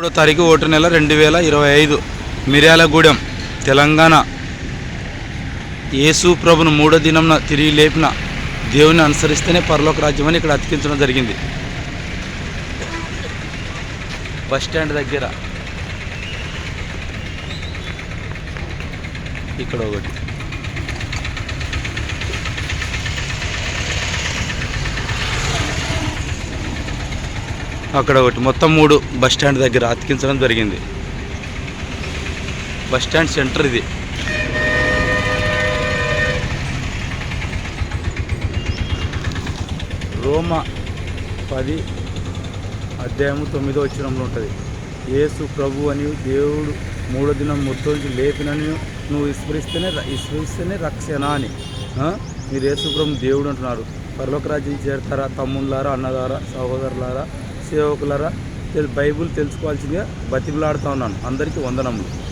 మూడో తారీఖు ఒకటి నెల రెండు వేల ఇరవై ఐదు. మిర్యాలగూడెం తెలంగాణ. యేసు ప్రభును మూడో దినంన తిరిగి లేపిన దేవుని అనుసరిస్తేనే పరలోక రాజ్యమని ఇక్కడ అతికించడం జరిగింది. బస్ స్టాండ్ దగ్గర. ఇక్కడ ఒకటి. అక్కడ ఒకటి మొత్తం మూడు బస్ స్టాండ్ దగ్గర అతికించడం జరిగింది. బస్ స్టాండ్ సెంటర్ ఇది. రోమ పది అధ్యాయము తొమ్మిదో వచ్చినంలో ఉంటుంది. యేసు ప్రభు అని దేవుడు మూడో దినం మొత్తం నుంచి లేపినని నువ్వు విస్మరిస్తేనే విస్మరిస్తేనే రక్షణ అని. మీరు యేసు ప్రభు దేవుడు అంటున్నారు. పరలోక రాజ్యం చేరతారా తమ్ముళ్ళారా అన్నదారా సహోదరులారా? సేవకులరా తెల్- బైబుల్ తెలుసుకోవాల్సిందిగా బతిమలాడుతా ఉన్నాను. అందరికీ వందనములు.